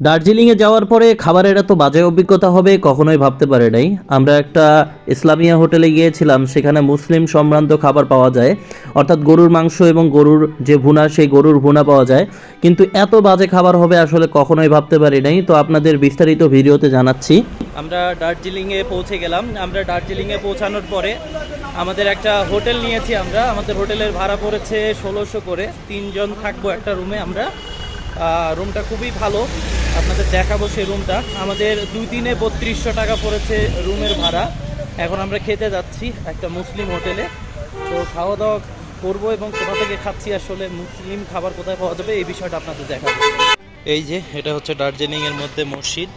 দার্জিলিংয়ে যাওয়ার পরে খাবারের এত বাজে অভিজ্ঞতা হবে কখনোই ভাবতে পারে নাই। আমরা একটা ইসলামিয়া হোটেলে গিয়েছিলাম, সেখানে মুসলিম সম্ভ্রান্ত খাবার পাওয়া যায়। অর্থাৎ গরুর মাংস এবং গরুর যে ভুনা, সেই গরুর ভুনা পাওয়া যায়। কিন্তু এত বাজে খাবার হবে আসলে কখনোই ভাবতে পারি নাই। তো আপনাদের বিস্তারিত ভিডিওতে জানাচ্ছি। আমরা দার্জিলিংয়ে পৌঁছে গেলাম। আমরা দার্জিলিংয়ে পৌঁছানোর পরে আমাদের একটা হোটেল নিয়েছি আমরা। আমাদের হোটেলের ভাড়া পড়েছে ষোলোশো করে। তিনজন থাকব একটা রুমে আমরা। রুমটা খুবই ভালো। আপনাদের দেখাবো সেই রুমটা আমাদের দুই দিনে বত্রিশশো টাকা পড়েছে রুমের ভাড়া। এখন আমরা খেতে যাচ্ছি একটা মুসলিম হোটেলে। তো খাওয়া দাওয়া করব এবং কোথা থেকে খাচ্ছি আসলে মুসলিম খাবার কোথায় পাওয়া যাবে এই বিষয়টা আপনাদের দেখাবো। এই যে, এটা হচ্ছে দার্জিলিংয়ের মধ্যে মসজিদ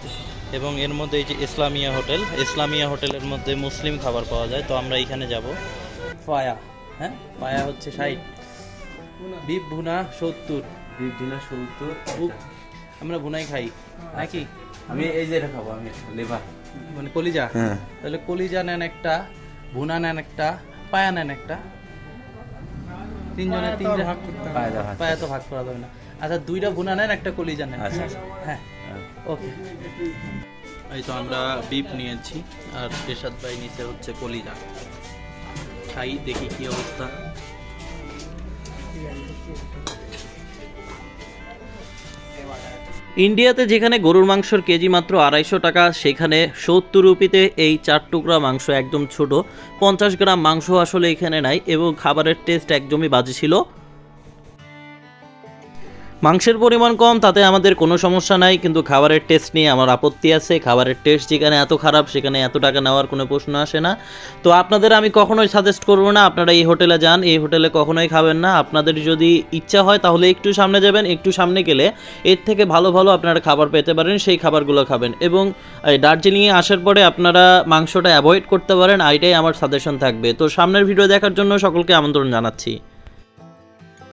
এবং এর মধ্যে এই যে ইসলামিয়া হোটেল। ইসলামিয়া হোটেলের মধ্যে মুসলিম খাবার পাওয়া যায়। তো আমরা এখানে যাব। পায়া হ্যাঁ? পায়া হচ্ছে ষাট। বিপ ভুনা সত্তর। ডিনার সত্তর আমরা ভুনাই খাই। নাকি? আমি এই যে এটা খাব আমি লেবার মানে কলিজা? হ্যাঁ। তাহলে কলিজা নেন একটা ভুনা নেন একটা পায়া নেন একটা। তিনজনের তিনটা পায়ে তো ভাগ। করা যাবে না। আচ্ছা দুইটা ভুনা নেন একটা কলিজা নেন। আচ্ছা, আচ্ছা। হ্যাঁ। ওকে। এই তো আমরা বিপ নিয়েছি আর রেশাদ ভাই নিচে হচ্ছে কলিজা। খাই দেখি কি অবস্থা। ইন্ডিয়াতে যেখানে গরুর মাংসর কেজি মাত্র আড়াইশো টাকা, সেখানে সত্তর রুপিতে এই চার টুকরা মাংস একদম ছোট। পঞ্চাশ গ্রাম মাংস আসলে এখানে নাই এবং খাবারের টেস্ট একদমই বাজে ছিল। মাংসের পরিমাণ কম, তাতে আমাদের কোনো সমস্যা নাই, কিন্তু খাবারের টেস্ট নিয়ে আমার আপত্তি আছে। খাবারের টেস্ট যেখানে এত খারাপ, সেখানে এত টাকা নেওয়ার কোনো প্রশ্ন আসে না। তো আপনাদের আমি কখনোই সাজেস্ট করব না, আপনারা এই হোটেলে যান, এই হোটেলে কখনোই খাবেন না। আপনাদের যদি ইচ্ছা হয়, তাহলে একটু সামনে যাবেন, একটু সামনে গেলে এর থেকে ভালো ভালো আপনারা খাবার পেতে পারেন, সেই খাবারগুলো খাবেন। এবং, এই দার্জিলিংয়ে আসার পরে আপনারা মাংসটা অ্যাভয়েড করতে পারেন এইটাই আমার সাজেশন থাকবে। তো সামনের ভিডিও দেখার জন্য সকলকে আমন্ত্রণ জানাচ্ছি।